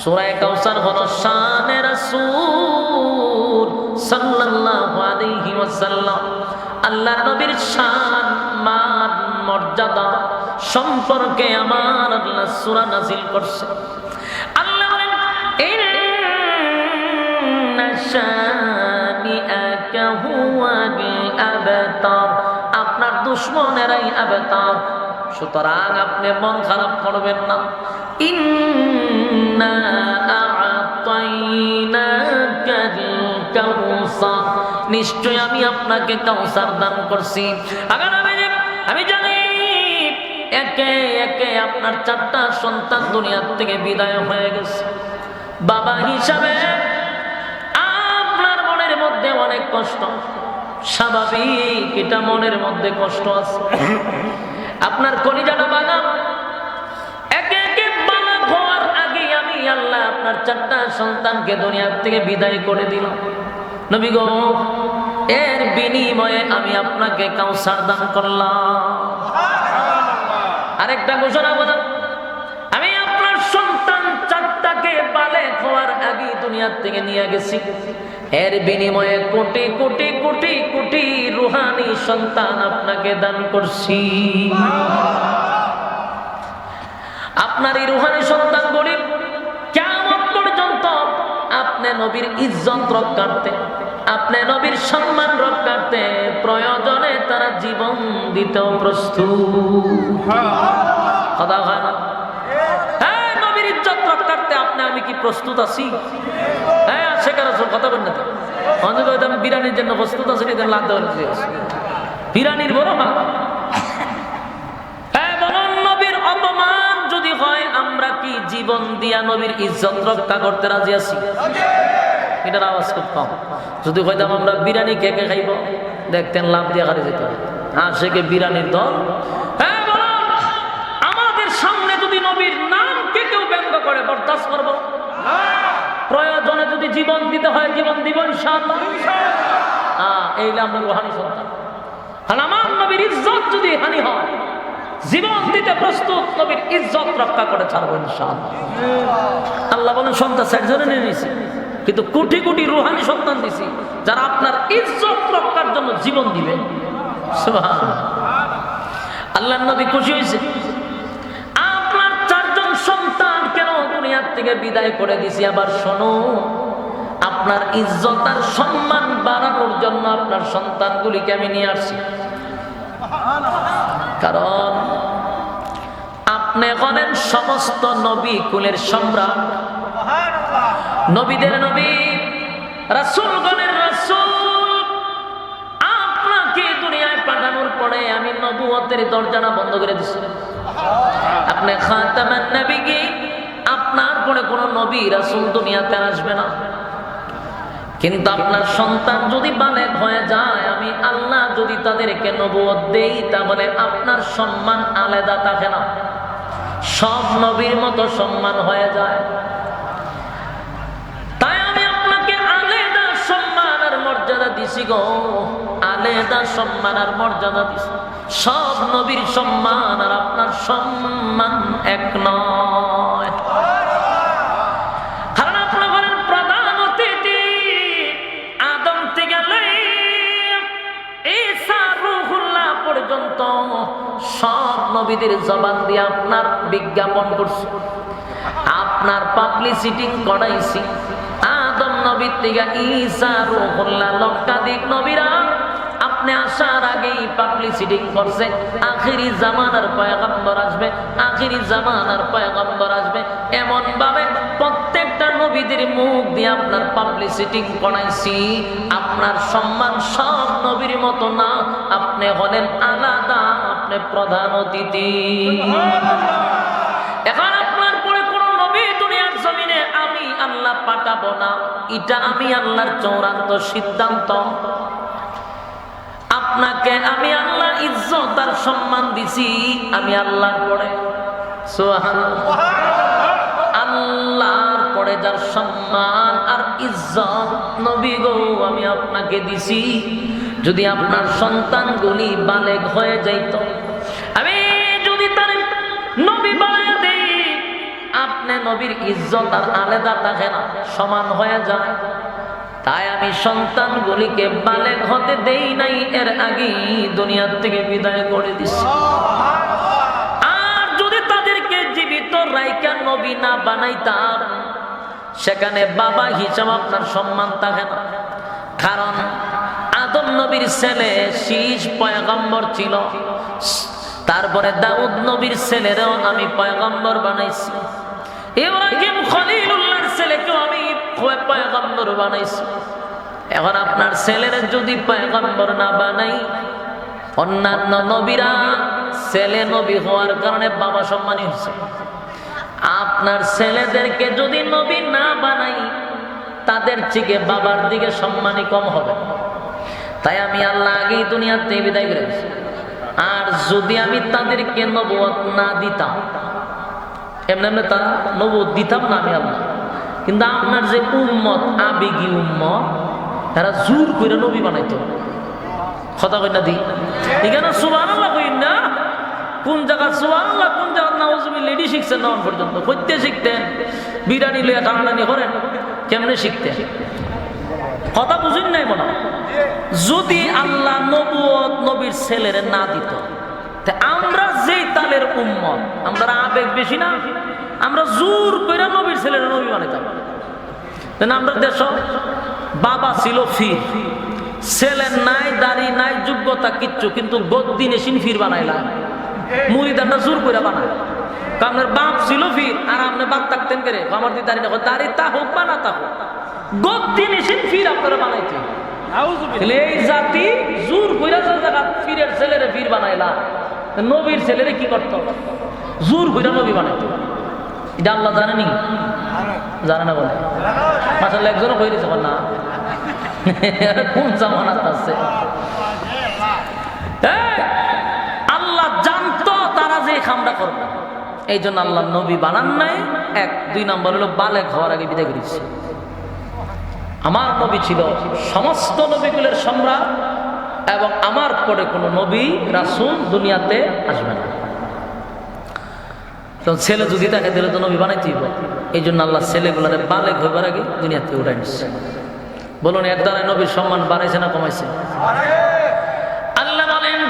সূরা কাউসার হলো শানে রাসূল সাল্লাল্লাহু আলাইহি ওয়াসাল্লাম। আল্লাহ নবীর শান, মান, মর্যাদা সম্পর্কে আমার আল্লাহ সূরা নাযিল করছে। আল্লাহ বলেন, ইন্না শানিআকা হুয়াল আবতার। আপনার দুশ্মনেরাই আবতার, সুতরাং আপনি মন খারাপ করবেন না। নিশ্চয় আমি আপনাকে কাউসার দান করছি। আমি আমি জানি একে একে আপনার চারটা সন্তান দুনিয়ার থেকে বিদায় হয়ে গেছে। বাবা হিসাবে আপনার মনের মধ্যে অনেক কষ্ট। স্বাভাবিক, এটা মনের মধ্যে কষ্ট আছে। আপনার কলিজাটা বাগান আল্লাহ আপনার চারটা সন্তানকে দুনিয়ার থেকে বিদায় করে দিলাম নবী গো, এর বিনিময়ে আমি আপনাকে কাউসার দান করলাম। আরেকটা ঘোষণা বলাম আমি আপনার সন্তান চারটাকে বালে হওয়ার আগে দুনিয়ার থেকে নিয়ে গেছি। এর বিনিময়ে কোটি কোটি কোটি কোটি রুহানি সন্তান আপনাকে দান করছি। আপনার এই রুহানি সন্তান পর্যন্ত আপনি নবীর ইজ্জত রক্ষার্থে, আপনি নবীর সম্মান রক্ষার্থে প্রয়োজনে তারা জীবন দিতেও প্রস্তুত। কথা হয়, নবীর ইজ্জত আমি কি প্রস্তুত আছি? হ্যাঁ কথা না বিরিয়ানির জন্য প্রস্তুত আছি দেওয়ার বিরিয়ানির বড় মা হ্যাঁ বলুন নবীর অপমান যদি হয় আমরা কি জীবন দিয়া নবীর ইজ্জত রক্ষা করতে রাজি আছি? এটার আওয়াজ খুব কম। যদি হয়তাম আমরা বিরিয়ানি কে কে খাইব? দেখতেন লাভ দিয়ে হারে যেতে হ্যাঁ সে কে বিরিয়ানির দল? হ্যাঁ আমাদের সামনে যদি যদি দিতে হয় দিব হ্যাঁ আমরা আমার নবীর ইজ্জত যদি হানি হয় জীবন দিতে প্রস্তুত, নবীর ইজ্জত রক্ষা করে ছাড়বো আল্লাহ বলেন, সন্তান সাইডজনে নিয়ে নিয়েছি, কিন্তু কোটি কোটি রুহানি সন্তান দিছি, যারা আপনার ইজ্জত রক্ষার জন্য জীবন দিবে। আল্লাহ নবী খুশি হয়েছে। আপনার চারজন সন্তান কেন দুনিয়ার থেকে বিদায় করে দিছি? আবার শোনো, আপনার ইজ্জত আর সম্মান বাড়ানোর জন্য আপনার সন্তানগুলিকে আমি নিয়ে আসছি। কারণ আপনি হলেন সমস্ত নবী কুলের সম্রাট। নবীদের নবী, রাসূলগণের রাসূল। আপনাকে দুনিয়ায় পাঠানোর পরে আমি নবুয়তের দরজাটা বন্ধ করে দিছি। আপনি খাতামান নবীকে আপনার পরে কোনো নবী, রাসূল দুনিয়াতে আসবে না। কিন্তু আপনার সন্তান যদি বালেক হয়ে যায়, আমি আল্লাহ যদি তাদেরকে নবুয়ত দেই, তাহলে আপনার সম্মান আলাদা থাকে না। সব নবীর মতো সম্মান হয়ে যায়। তাই আমি আপনাকে আলাদা সম্মান আর মর্যাদা দিছি গো। আলাদা সম্মান আর মর্যাদা দিছি। সব নবীর সম্মান আর আপনার সম্মান এক নয়। পর্যন্ত সব নবীদের জবান দিয়ে আপনার বিজ্ঞাপন করছে। আপনার পাবলিসিটি করাইছি আদম নবীর থেকে ঈসা, রুহুল্লাহ, লক্ষাধিক নবীরা আসার আগেই পাবলিসিটি করছে। আখিরি জামানার পয়গম্বর আসবে, আখিরি জামানার পয়গম্বর আসবে। এমন ভাবে নবীদের মুখ দিয়ে আপনার পাবলিসিটি করাইছি, আপনার সম্মান সব নবীর মতো না, আপনি হলেন আলাদা, আপনি প্রধান অতিথি। এখন আপনার পরে কোন নবী দুনিয়ার জমিনে আমি আল্লাহ পাঠাবো না, এটা আমি আল্লাহর চৌরান্ত সিদ্ধান্ত। আপনাকে আমি আল্লাহ ইজ্জত আর সম্মান দিছি, আমি আল্লাহর পরে। সুবহানাল্লাহ। আল্লাহর পরে যার সম্মান আর ইজ্জত, নবী গো, আমি আপনাকে দিছি। যদি আপনার সন্তানগুলি বালেগ হয়ে যাইত, আমি যদি তার নবী বানায় দেই, আপনি নবীর ইজ্জত আর আলাদা থাকে না, সমান হয়ে যায়। তাই আমি সন্তানগুলিকে বালেক হতে দেই নাই, এর আগেই দুনিয়ার থেকে বিদায় করে দিছি। আর যদি তাদেরকে জীবিত রাইকা নবী না বানাইতাম সেখানে বাবা হিসাব আপনার সম্মান থাকে না। কারণ আদম নবীর ছেলে শীষ পয়গম্বর ছিল। তারপরে দাউদ নবীর ছেলেরও আমি পয়গম্বর বানাইছি। ইব্রাহিম খলিলুল্লাহর ছেলেকেও আমি পয়গম্বর বানাইছি। এখন আপনার ছেলের যদি পয়গম্বর না বানাই, অন্যান্য নবীরা ছেলে নবী হওয়ার কারণে বাবা সম্মানী হয়েছে। আপনার ছেলেদেরকে যদি নবী না বানাই, তাদের থেকে বাবার দিকে সম্মানই কম হবে। তাই আমি আল্লাহ আগেই দুনিয়াতে বিদায় করে আর যদি আমি তাদেরকে নবুয়ত না দিতাম, এমনি এমনি তারা নবুয়ত দিতাম না আমি আল্লাহ। কিন্তু আপনার যে উম্মত, আবেগী উম্মত, তারা জোর করে নবী বানাইতো। কথা কই না দি? এখানে সুবান আল্লাহ কই না কোন জায়গা সুবান আল্লাহ কোন জায়গা নাউজুবিল লেডি শিখছেন না পর্যন্ত করতে শিখতেন বিরিয়ানি লইয়া টানাটানি করেন, কেমনে শিখতেন? কথা বুঝুন নাই মনে যদি আল্লাহ নবুয়ত নবীর ছেলের না দিত আমরা যেই তালের উম্মত, আমরা আবেগ বেশি না, আমরা জোর করে নবীর ছেলের নবী বানাইতাম। আমরা দেশ, বাবা ছিল ফির। ছেলে নাই, দাড়ি নাই, যোগ্যতা কিচ্ছু, কিন্তু গদ্দি নেশিন ফির বানাইলাম। মুড়িদানটা জোর করে বানায়। আপনার বাপ ছিল ফির আর আপনি বাপ থাকতেন করে? আমার দি দাড়ি না দাড়ি তা হোক বা না তা হোক গদ্দি নেশিন ফির আপনারা বানাইতে এই জাতি জোর কইরা যে জায়গা ফিরের ছেলেরে ফির বানাইলা নবীর ছেলেরে কি করত? জোর কইরা নবী বানাইত। এটা আল্লাহ জানেনি জানে না বলে। মাসাল্লাহ একজনও কই দিছে না? কোন জামানাত আছে? জানতো খামটা করবে। এই জন্য আল্লাহ নবী বানান নাই, এক, দুই নম্বর হলো বালেক হওয়ার আগে বিদায় করেছে আমার নবী ছিল সমস্ত নবীগুলোর সম্রাট এবং আমার পরে কোনো নবী, রাসুল দুনিয়াতে আসবে না। তো ছেলে যদি তাকে দিলে তো নবী বানাইতেই হবে। এই জন্য আল্লাহ ছেলেগুলারে বালেক হইবার আগে দুনিয়াতে উঠাই নিচ্ছে বলুন, এর দ্বারা নবীর সম্মান বাড়াইছে না কমাইছে? আল্লাহ বলেন,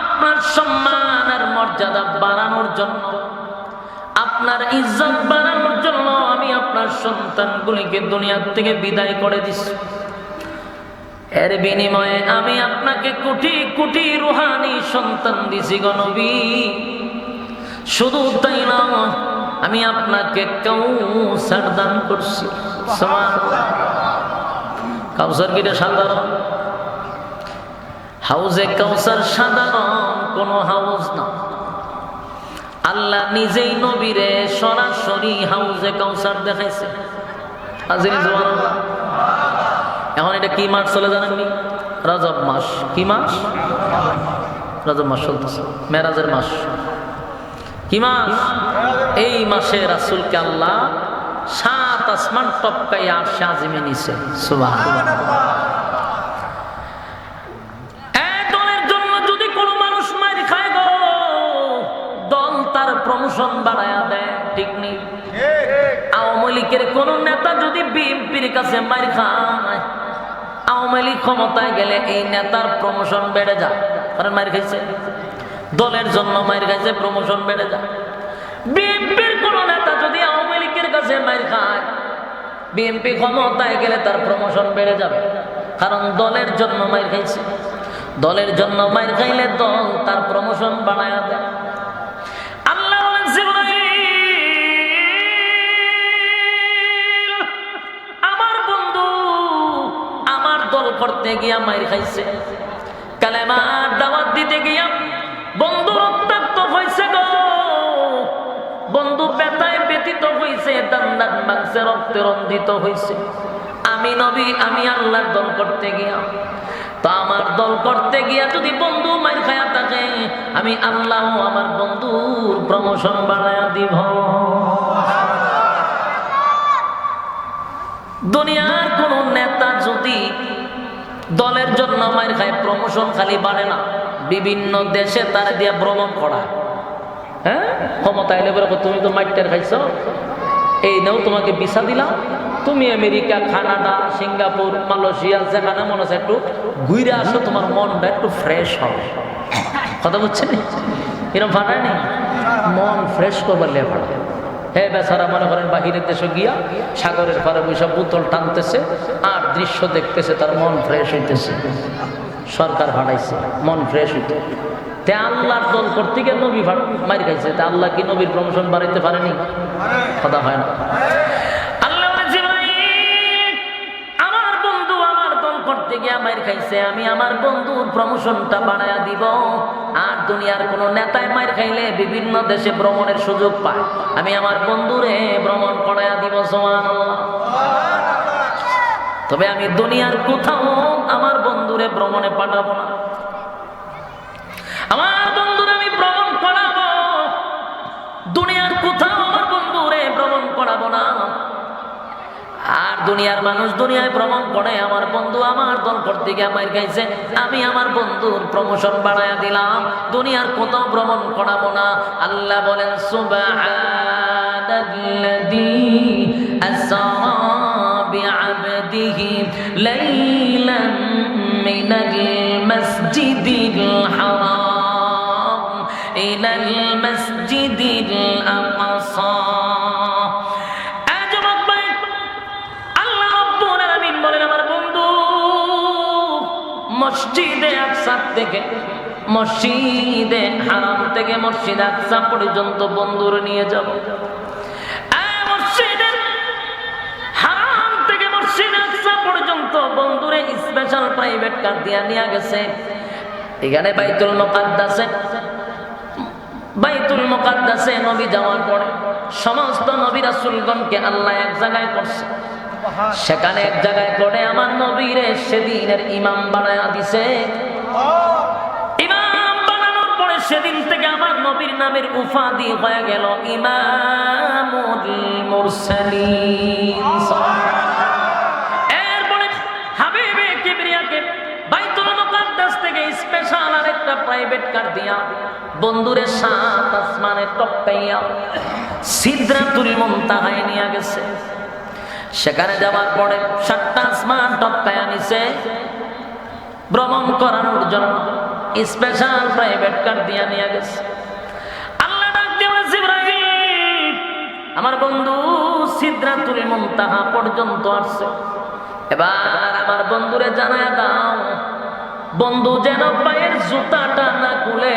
আপনার সম্মান মর্যাদা বাড়ানোর জন্য, আপনার ইজ্জত বাড়ানোর জন্য আমি আপনার সন্তানগুলিকে দুনিয়ার থেকে বিদায় করে দিচ্ছি এর বিনিময়ে আমি আপনাকে কোটি কোটি রুহানি সন্তান দিছি গণবী শুধু তাই না, আমি আপনাকে কাউসার দান করছি। কাউসার কিটা সাধারণ? হাউজে কাউসার সাধারণ কোনো হাউস না। আল্লাহ নিজেই নবীরে সরাসরি হাউজে কাউসার দেখাইছে। এখন এটা কি মাস চলে জানেননি রজব মাস। কি মাস? রজব মাস চলতেছে। মেরাজের মাস। কি মাস? এই মাসে রাসুলকে আল্লাহ সাত আসমান টপকাই আর সাজিমে নিছে। সুবাহ প্রমোশন বাড়ায়া দেয়, ঠিক নেই। আওয়ামী লীগের কোন নেতা যদি বিএনপির কাছে মার খায়, আওয়ামী লীগ ক্ষমতায় গেলে এই নেতার প্রমোশন বেড়ে যায়। কারণ মার খাইছে। দলের জন্য মার খাইছে প্রমোশন বেড়ে যায়। বিএনপির কোন নেতা যদি আওয়ামী লীগের কাছে মার খায়, বিএনপি ক্ষমতায় গেলে তার প্রমোশন বেড়ে যাবে। কারণ দলের জন্য মার খাইছে। দলের জন্য মার খাইলে দল তার প্রমোশন বাড়ায় দেয়। করতে গিয়া মার খাইছে। কালেমার দাওয়াত দিতে গিয়া বন্ধু রক্তাক্ত হয়েছে গো। বন্ধু ব্যথায় ব্যতীত হয়েছে দান্দাত মাংসে রক্তে রন্ধিত হয়েছে আমি নবী, আমি আল্লাহর দল করতে গিয়া। তো আমার দল করতে গিয়া যদি বন্ধু মার খায়া থাকে, আমি আল্লাহ আমার বন্ধুর প্রমোশন বাড়ায়া দিব। দুনিয়ার কোন নেতা যদি দলের জন্য মায়ের খায় প্রমোশন খালি বাড়ে না। বিভিন্ন দেশে তার দিয়ে ভ্রমণ করা। হ্যাঁ? ক্ষমতা এলে বলে, তুমি তো মাইটার খাইছ। এই নাও, তোমাকে ভিসা দিলাম। তুমি আমেরিকা, কানাডা, সিঙ্গাপুর, মালয়েশিয়া, যেখানে মনে হচ্ছে একটু ঘুরে আসো, তোমার মনটা একটু ফ্রেশ হবে। কথা বুঝছেন? এরকম ভাড়ায় নেই। মন ফ্রেশ করবার লে হ্যাঁ বেচারা মনে করেন বাহিরের দেশে গিয়া সাগরের পারে বৈশা বোতল টানতেছে আর দৃশ্য দেখতেছে তার মন ফ্রেশ হইতেছে। সরকার ভাড়াইছে মন ফ্রেশ হইতে। তে আল্লাহর দল করতে গিয়ে নবী ভাড় মারি খাইছে। তে আল্লাহ কি নবীর প্রমোশন বাড়াইতে পারেনি? কথা হয় না। করতে গিয়ে মাইর খাইছে, আমি আমার বন্ধুর প্রমোশনটা বাড়ায়া দিব। আর দুনিয়ার কোন নেতায় মাইর খাইলে বিভিন্ন দেশে ভ্রমণের সুযোগ পায়। আমি আমার বন্ধুরে ভ্রমণ করাইয়া দিব সোমান তবে আমি দুনিয়ার কোথাও আমার বন্ধুরে ভ্রমণে পাঠাবো না। আমার বন্ধুরে আমি ভ্রমণ করাবো। দুনিয়ার কোথাও আমার বন্ধুরে ভ্রমণ করাবো না। আর দুনিয়ার মানুষ দুনিয়ায় ভ্রমণ করে, আমার বন্ধু আমার দল করতে গিয়ে আমার গাইছে আমি আমার বন্ধুর প্রমোশন বাড়াইয়া দিলাম। দুনিয়ার কোথাও ভ্রমণ করাবো না। আল্লাহ বলেন লাইলান মিনাল মাসজিদিল হারাম। মসজিদে আকসা থেকে, মসজিদে হারাম থেকে মসজিদ আকসা পর্যন্ত বন্ধুর নিয়ে যাব। হারাম থেকে পর্যন্ত স্পেশাল প্রাইভেট দিয়া গেছে। বাইতুল মুকাদ্দাসে বাইতুল মুকাদ্দাসে নবী যাওয়ার পরে সমস্ত নবী রাসূলগণকে আল্লাহ এক জায়গায় করছে। সেখানে এক জায়গায় করে আমার নবীরে সেদিনের ইমাম বানায়া দিছে। ইমাম বানানোর পরে সেদিন থেকে আমার নবীর নামের উপাধি হয়ে গেল ইমামুল এরপরে থেকে স্পেশাল প্রাইভেট কার দিয়া বন্ধুরে সাত আসমানে টপকাইয়া সিদ্রাতুল মুনতাহায় নিয়ে গেছে। সেখানে যাওয়ার পরে সাতটা আসমান টপকায়া নিছে ভ্রমণ করানোর জন্য স্পেশাল প্রাইভেট কার দিয়া নিয়ে গেছে। আমার বন্ধু সিদ্রাতুল মুনতাহা পর্যন্ত আসছে। এবার আমার বন্ধুরে জানায় দাও, বন্ধু যেন পায়ের জুতাটা না খুলে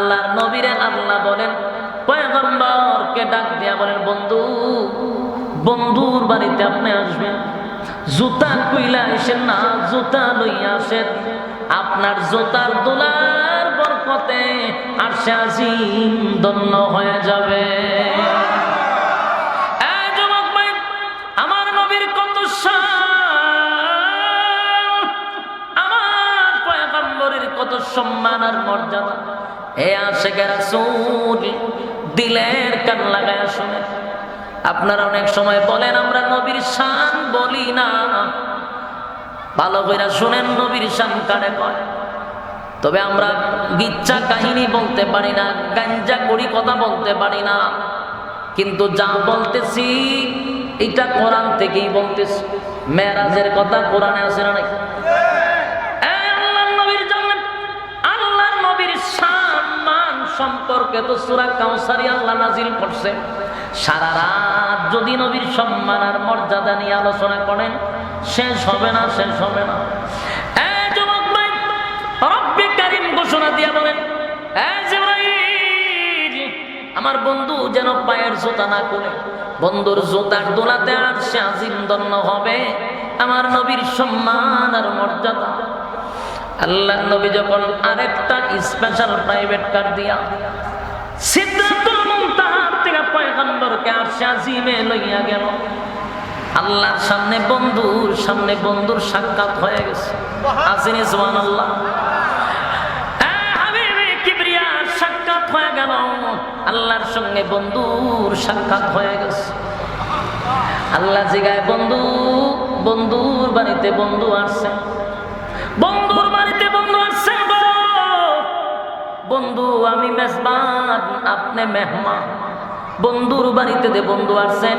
আল্লাহর নবীরে আল্লাহ বলেন, পয়গম্বরকে ডাক দিয়া বলেন, বন্ধু, বন্ধুর বাড়িতে আপনি আসবেন। জুতা কইলা আসেন না, জুতা লইয়া আসেন। আপনার জুতার দোলার বরকতে আর আজিম দন্য হয়ে যাবে। আমার নবীর কত আমার কত সম্মান আর মর্যাদা। এ আশেকে রাসূল, দিলের কান লাগায় শুনে আপনারা অনেক সময় বলেন, আমরা নবীর শান বলি না। ভালো কইরা শুনেন, নবীর শান কারে কয়? তবে আমরা গিচ্ছা কাহিনী বলতে পারি না, গাঞ্জা করি কথা বলতে পারি না। কিন্তু যা বলতেছি, এটা কোরআন থেকেই বলতেছি। মেরাজের কথা কোরআনে আছে না নাই? সম্পর্কে তো সূরা কাউসারি আল্লাহ নাজিল করছে। সারা রাত যদি নবীর সম্মান আর মর্যাদা নিয়ে আলোচনা করেন, শেষ হবে না, শেষ হবে না। ঘোষণা দিয়া বলেন আমার বন্ধু যেন পায়ের জুতা না করে বন্ধুর জুতার দোলাতে আর সে আজিম দন্য হবে, আমার নবীর সম্মান আর মর্যাদা। আল্লাহ নবী যখন আরেকটা স্পেশাল প্রাইভেট কার দিয়া সিদ্ধাতুল পয়গম্বরকে আরশে আজিমে লইয়া গেল। আল্লাহর সামনে বন্ধুর সামনে বন্ধুর সাক্ষাৎ হয়ে গেছে। আসিনি সুবহান আল্লাহ সাক্ষাৎ হয়ে গেল। আল্লাহর সঙ্গে বন্ধুর সাক্ষাৎ হয়ে গেছে। আল্লাহ জিগায়, বন্ধু, বন্ধুর বাড়িতে বন্ধু আসছে। বন্ধুর বাড়িতে। বন্ধু, আমি মেজবান, আপনি মেহমান। বন্ধুর বাড়িতে যে বন্ধু আসছেন,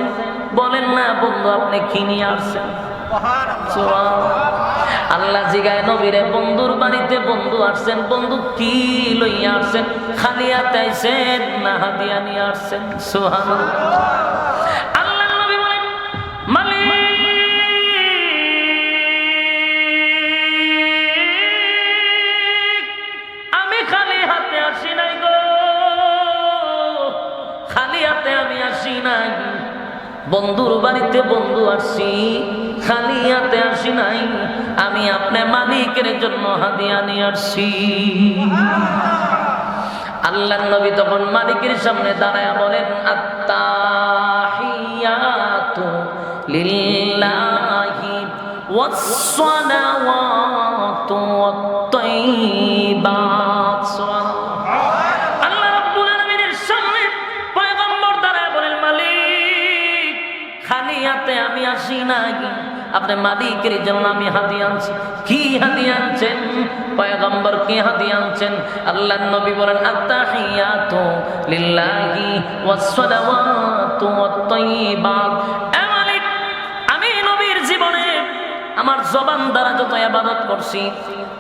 বলেন না, বন্ধু, আপনি কি নিয়ে আসছেন। আল্লাহ জিগায় নবীরে, বন্ধুর বাড়িতে বন্ধু আসছেন, বন্ধু কি লইয়া আসছেন? খালিয়া হাতে আইছেন না হাতিয়া নিয়ে আসছেন? সুবহানাল্লাহ। নাই। বন্ধুর বাড়িতে বন্ধু আসছি খালি হাতে আসি নাই। আমি আপনার মালিকের জন্য হাদিয়া নিয়ে আসছি আল্লাহ নবী তখন মালিকের সামনে দাঁড়ায় বলেন, আত্তাহিয়াতু লিল্লাহি ওয়াসসালাওয়াতু ওয়াত-তাইয়্যিবাত আসি নাই। আপনি মালিকের জন্য আমি হাতি আনছি। কি হাতি আনছেন? পয়গম্বর কি হাতি আনছেন? আল্লাহ নবী বলেন আমার জবান দ্বারা যত এবাদত করছি,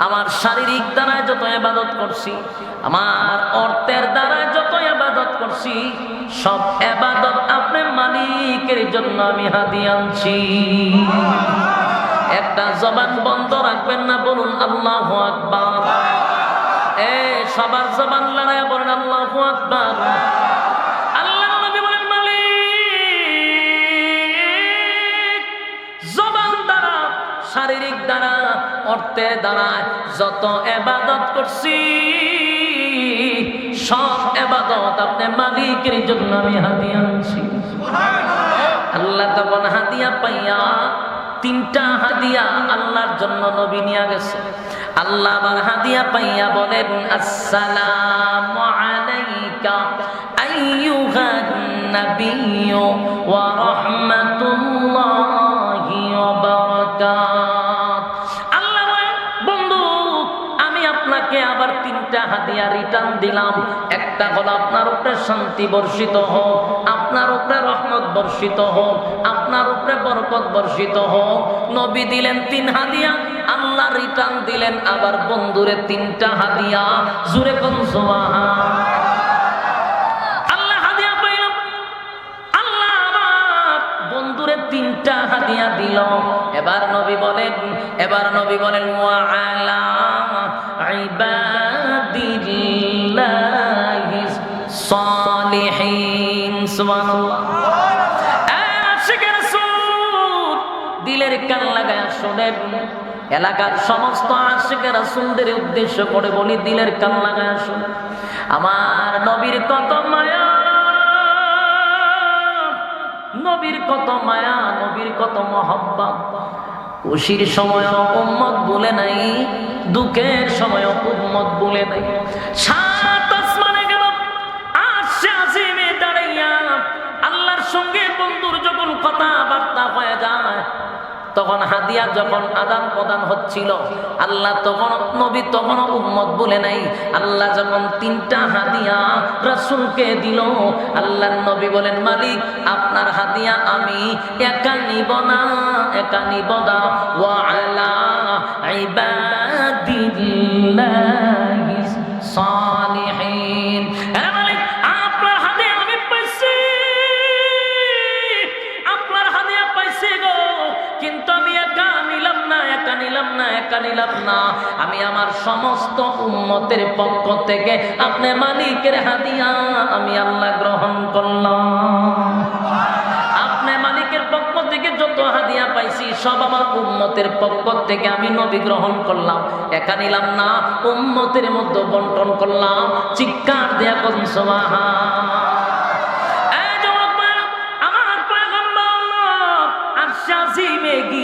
আমার শারীরিক দ্বারা যত এবাদত করছি, আমার অর্থের দ্বারা যত এবাদত করছি, সব এবাদত আপনার মালিকের জন্য আমি হাতি আনছি। একটা জবান বন্ধ রাখবেন না, বলুন আল্লাহ আকবার। এ, সবার জবান লড়াই বলেন আল্লাহ আকবার। শারীরিক দ্বারা অর্থের দ্বারা যত এবাদত করছি সব এবাদত আপনি মালিকের জন্য আমি হাতিয়া আনছি। আল্লাহ তখন হাদিয়া পাইয়া তিনটা হাদিয়া আল্লাহর জন্য নবী নিয়ে গেছে। আল্লাহ আবার হাদিয়া পাইয়া বলেন, আসসালামু আলাইকা আইয়ুহান নাবিয়্যু ওয়া রাহমাতুল্লাহি। দিলাম। একটা হলো আপনার উপরে শান্তি বর্ষিত হোক, আপনার উপরে রহমত বর্ষিত হোক, আপনার উপরে বরকত বর্ষিত হোক। নবী দিলেন তিন হাদিয়া, আল্লাহ রিটার্ন দিলেন আবার বন্ধুরে তিনটা হাদিয়া। জুরে কোন তিনটা হাদিয়া দিল। এবার নবী বলেন, এবার নবী বলেন ওয়ালা ইবাদিল্লাহিস সালিহিন, সুবহানাল্লাহ। দিলের কান লাগায় শোনেন। এলাকার সমস্ত আশিকে রাসূলদের উদ্দেশ্য করে বলি, দিলের কান লাগায় শোনেন। আমার নবীর কত মায়া, নবীর কত মায়া, নবীর কত মহব্বত। খুশির সময় উম্মত বলে নাই, দুঃখের সময় উম্মত বলে নাই। সঙ্গে বন্ধুর যখন কথাবার্তা হয়ে যায় তখন হাদিয়া যখন আদান প্রদান হচ্ছিল, আল্লাহ তখন, নবী তখন উম্মত বলে নাই। আল্লাহ যখন তিনটা হাদিয়া রাসুলকে দিল আল্লাহ নবী বলেন, মালিক, আপনার হাদিয়া আমি একা নিব না, একা নিব না। ওয়া একা নিলাম না। আমি আমার সমস্ত উম্মতের পক্ষ থেকে আপনি মালিকের হাদিয়া আমি আল্লাহ গ্রহণ করলাম। আপনি মালিকের পক্ষ থেকে যত হাদিয়া পাইছি, সব আমার উম্মতের পক্ষ থেকে আমি নবী গ্রহণ করলাম। একা নিলাম না, উম্মতের মধ্যে বন্টন করলাম। দেয়া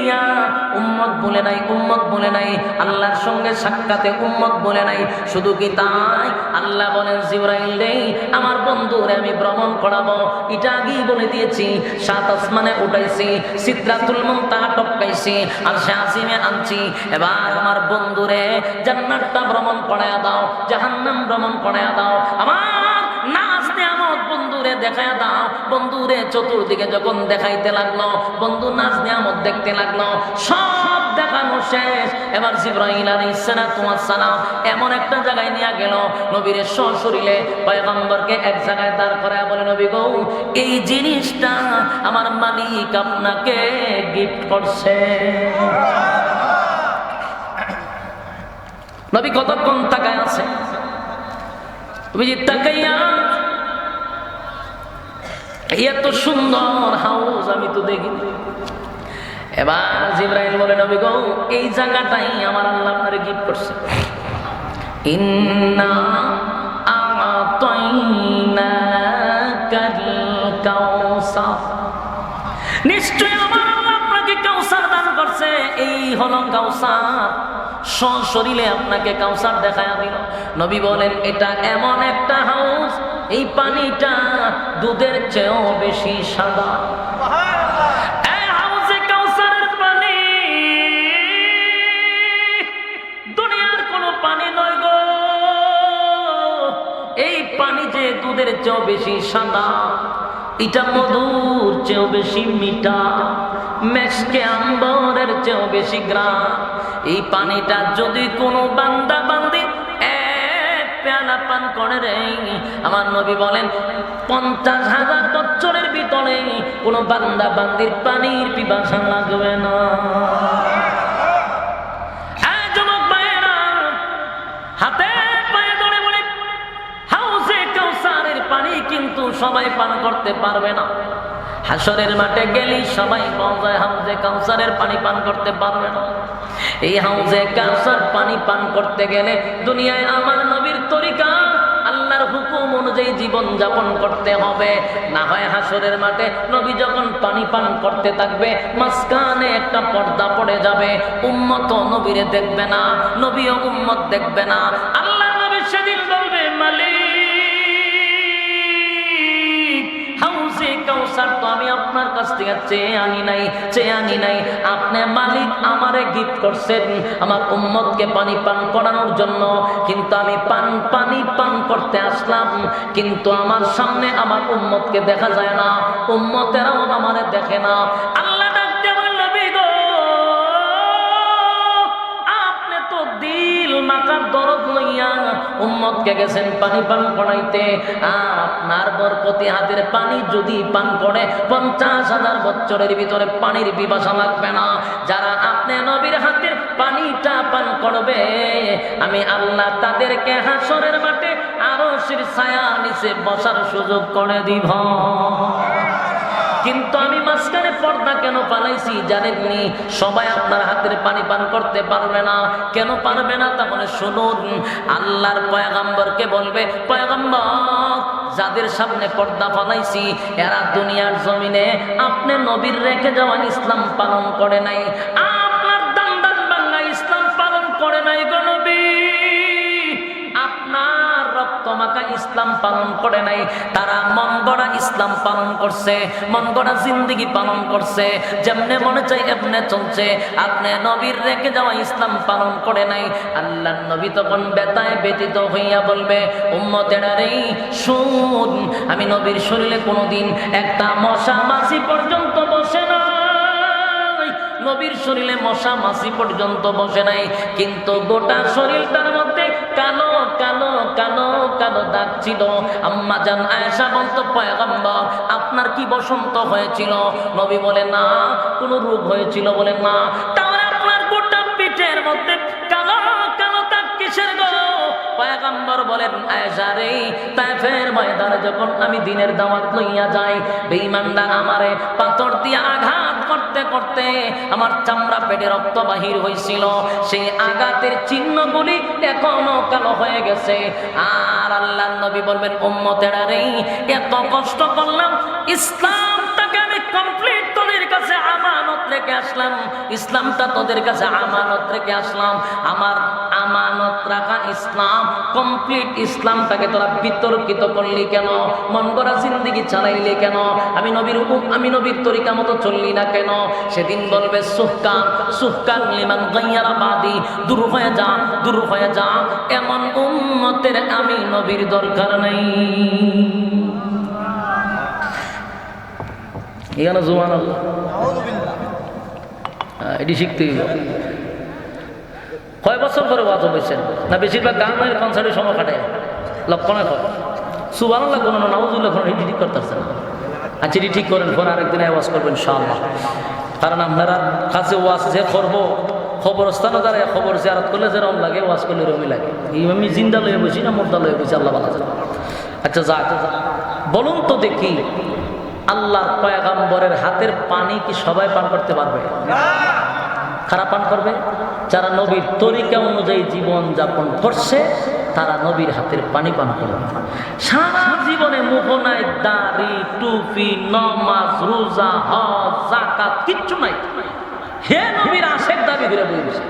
গিয়া উম্মত বলে নাই, উম্মত বলে নাই, আল্লাহর সঙ্গে সাক্ষাতে উম্মত বলে নাই। শুধু কি তাই? আল্লাহ বলেন, জিব্রাইল রে আমার বন্ধুরে আমি ভ্রমণ করাবো। এটা আগেই বলে দিয়েছি। সাত আসমানে উঠাইছি সিদ্ধাতুল মুনতাহা টপকাইছি, আর সে আসিমে আনছি। এবার আমার বন্ধুরে জান্নাতটা ভ্রমণ করায়া দাও, জাহান্নাম ভ্রমণ করায়া দাও। আমার বন্ধুরে দেখায় দাও। বন্ধুরে চতুর্দিকে যখন দেখাইতে লাগল, বন্ধু নাচ নিয়ামত দেখতে লাগল, সব দেখানো শেষ। এবার জিব্রাহিল আলাইহিস সালাতু ওয়াস সালাম এমন একটা জায়গায় নিয়ে গেল, নবীর সশরীরে পয়গম্বরকে এক জায়গায় দাঁড় করায় বলে, নবী গো, এই জিনিসটা আমার মালিক আপনাকে গিফট করছে। নবী কতক্ষণ তাকায় আছে? তুমি যে তাকাইয়া এত সুন্দর হাউস আমি তো দেখিনি। এবার জিব্রাইল বলে, নবী গো, এই জায়গাটাই আমার আল্লাহ আপনারে গিফট করছে। ইন্না নিশ্চয় আপনাকে কাউসার দান করছে। এই আপনাকে কাউসার দেখায়া দিল। নবী বলেন, এটা এমন একটা হাউস এই পানিটা দুধের চেয়েও বেশি সাদা। পানি। দুনিয়ার কোনো পানি নয় গো। এই পানি যে দুধের চেয়েও বেশি সাদা এটা মধুর চেয়েও বেশি মিঠা। মেশকে আম্বরের চেয়েও বেশি গ্রাম এই পানিটা যদি কোনো বান্দা বান্দি পেয়ালা পান করে রে। আমার নবী বলেন, পঞ্চাশ হাজার বছরের ভিতরে কোনো বান্দা বান্দির পানির পিপাসা লাগবে না। পানি কিন্তু সবাই পান করতে পারবে না। হাসরের মাঠে গেলেই সবাই হাউজে কাউসারের পানি পান করতে পারবে না। এই হাউজে কাউসার পানি পান করতে গেলে দুনিয়ায় আমার অনুযায়ী জীবন যাপন করতে হবে। না হয় হাসরের মাঠে নবী যখন পানি পান করতে থাকবে, মাঝখানে একটা পর্দা পড়ে যাবে। উম্মত নবীরে দেখবে না, নবীও উম্মত দেখবে না। কাউসার তো আমি আপনার কাছ থেকে চেয়ে আনি নাই, চেয়ে আনি নাই। আপনি মালিক আমারে গিফট করছেন, আমার উম্মতকে পানি পান করানোর জন্য। কিন্তু আমি পান, পানি পান করতে আসলাম, কিন্তু আমার সামনে আমার উম্মতকে দেখা যায় না। উম্মতেরাও আমারে দেখে না। উম্মতকে গেছেন পানি পান করাইতে। আপনার বরকতি হাতের পানি যদি পান করে, পঞ্চাশ হাজার বছরের ভিতরে পানির বিবাসা লাগবে না। যারা আপনি নবীর হাতের পানিটা পান করবে, আমি আল্লাহ তাদেরকে হাসরের মাঠে আরও শির ছায়া নিচে বসার সুযোগ করে দিব। কিন্তু আমি মাঝখানে পর্দা কেন পালাইছি জানেননি সবাই আপনার হাতের পানি পান করতে পারবে না। কেন পারবে না তাহলে শুনুন। আল্লাহর পয়গাম্বরকে বলবে, পয়গাম্বর, যাদের সামনে পর্দা পালাইছি এরা দুনিয়ার জমিনে আপনি নবীর রেখে যাওয়ান ইসলাম পালন করে নাই। মাখা ইসলাম পালন করে নাই। তারা মন ইসলাম পালন করছে, মন গড়া জিন্দিগি পালন করছে। যেমনে মনে চাই এমনে চলছে। আপনি নবীর রেখে যাওয়া ইসলাম পালন করে নাই। আল্লাহ নবী তখন বেতায় ব্যতীত হইয়া বলবে উম্মতেরারে শুন, আমি নবীর শরীরে কোনোদিন একটা মশা মাছি পর্যন্ত বসে না নবীর শরীরে মশা মাছি পর্যন্ত বসে নাই। কিন্তু গোটা শরীরটার মধ্যে কালো কালো কালো কালো দাগ ছিল আম্মা জান আয়েশা বলতো, পয়গম্বর, আপনার কি বসন্ত হয়েছিল? নবী বলে, না, কোন রোগ হয়েছিল। বলে না তাহলে আপনার গোটা পিঠের মধ্যে কালো কালো দাগ কিসের গো? পয়গম্বর বলেন আয়েশা রে, তাইফের ময়দানে যখন আমি দিনের দাওয়াত লইয়া যাই, বেঈমানরা আমারে পাথর দিয়ে আঘাত করতে করতে আমার চামড়া পেটে রক্ত বাহির হয়েছিল সেই আঘাতের চিহ্নগুলি এখনও কালো হয়ে গেছে। আর আল্লাহ নবী বলবেন, উম্মতেরা রে, এত কষ্ট করলাম, ইসলামটাকে আমি কমপ্লিট কাছে আমানত রেখে আসলাম, ইসলামটা তোদের কাছে আমানত রেখে আসলাম। আমার আমানত রাখা ইসলাম কমপ্লিট ইসলামটাকে তোরা বিতর্কিত করলি কেন? মন করা জিন্দিগি চালাইলি কেন? আমি নবীর আমি নবীর তরিকা মতো চললি না কেন? সেদিন বলবে, সুহকান সুহকান লিমান গাইয়ারা বাদি, দূর হয়ে যা, দূর হয়ে যা, এমন উম্মতের আমি নবীর দরকার নেই। এখানে আল্লাহ হ্যাঁ, এটি শিখতেই হবে কয় বছর ধরে ওয়াজ হয়েছেন না বেশিরভাগ গানের কনসার্টের সময় কাটে? লক্ষণে কয়। সুবান আল্লাহ কোনো নাউজুল্লাহ কোনো এটি ঠিক করতেছে না। আচ্ছা এটি ঠিক করেন পরে আরেকদিন ওয়াজ করবেন ইনশাআল্লাহ। কারণ আপনারা কাছে ওয়াজ যে করব খবরস্থানে দাঁড়ায় খবর জিয়ারত করলে যেরকম লাগে ওয়াজ করলে এরকমই লাগে। আমি জিন্দা লয়ে বসি না মোর্দা লয়ে বসি আল্লাহ বালা। আচ্ছা যাক। বলুন তো দেখি আল্লাহর পয়গাম্বরের হাতের পানি কি সবাই পান করতে পারবে? খারাপ পান করবে? যারা নবীর তরিকা অনুযায়ী জীবন যাপন করছে, তারা নবীর হাতের পানি পান করবে। সারা জীবনে মোহনায় দাড়ি, টুপি, নমাজ, রোজা, হজ জাকাত কিচ্ছু নাই। হে নবীর আশেক দাবি করে বইছে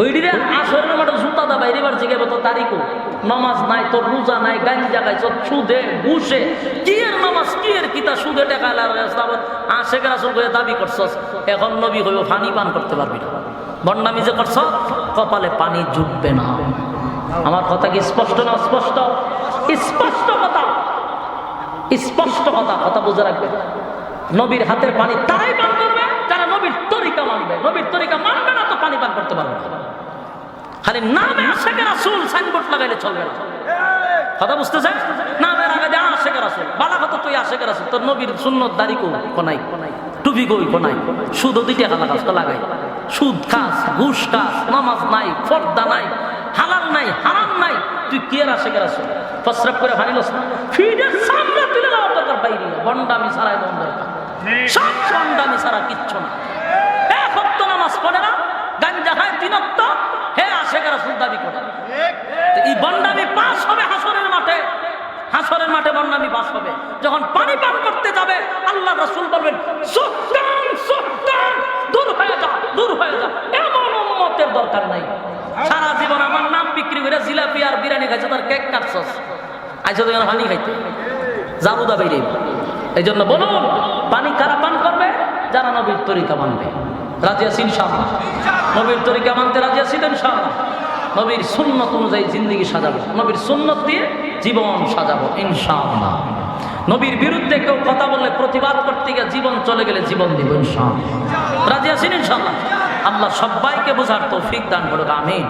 ওইটিরে নমাজ নাই তোর রোজা নাই, গাঞ্জা খাই তোর সুদে ঘুষে, কি নমাজ, কি কিতা সুদে টাকা আশেকের আসল করে দাবি করছস, এখন নবী হইব পানি পান করতে পারবি না। বন্ডামি যে করছ, কপালে পানি জুটবে না। আমার কথা কি স্পষ্ট না স্পষ্ট স্পষ্ট কথা। স্পষ্ট কথা কথা বুঝে রাখবে। নবীর হাতের পানি তারাই পান করবে, যারা নবীর তরিকা মানবে। নবীর তরিকা মানবে না তো পানি পান করতে পারবে না। খালি নামে আশেকের আসুল সাইনবোর্ড লাগাইলে চলবে না। কথা বুঝতেছেন? নামের আগে কথা তুই আসুল তোর নবীর সুন্নত দাড়ি কো কোনাই। টুপি কই? কোনাই। সুদ দুইটা লাগাই। সুদ খাস, ঘুষ খাস, নামাজ নাই, ফর্দা নাই, হালাল নাই, হারাম নাই। তুই কি আর আশেকের আসুল প্রস্রাব করে না? ফিডের সামনে তুলে দরকার, বাইরে বন্ডামি দেওয়ার দরকার। সব বন্ডামি ছাড়া কিচ্ছু না। এক নামাজ পড়ে না, গাঞ্জা খায় তিনক্ত হে আশেকের আসুল দাবি করে তো এই বন্ডামি পাস হবে হাসরের মাঠে হাসরের মাঠে বন্ডামি পাস হবে। যখন পানি পান করতে যাবে, আল্লাহ রাসূল বলবেন, সুলতান সুলতান, দূর হয়ে যা, দূর হয়ে যা, এমন উম্মতের দরকার নাই। সারা জীবন আমার নাম বিক্রি করে জিলাপি আর বিরিয়ানি খাইছে, তার কেক কাটছস আইসা তো পানি খাইতে। জারুদা বাইরে। এই জন্য বলুন, পানি কারা পান করবে? যারা নবীর তরিকা মানবে। রাজি আছি ইনশাআল্লাহ। নবীর তরিকা মানতে রাজি আছি তো ইনশাআল্লাহ। নবীর সুন্নত অনুযায়ী জিন্দগি সাজাবো। নবীর সুন্নত দিয়ে জীবন সাজাবো, ইনশাআল্লাহ। নবীর বিরুদ্ধে কেউ কথা বললে প্রতিবাদ করতে গিয়ে জীবন চলে গেলে জীবন দিব, ইনশাআল্লাহ। রাজি আছেন, ইনশাআল্লাহ? আল্লাহ সবাইকে বোঝার তৌফিক দান করুক, আমিন।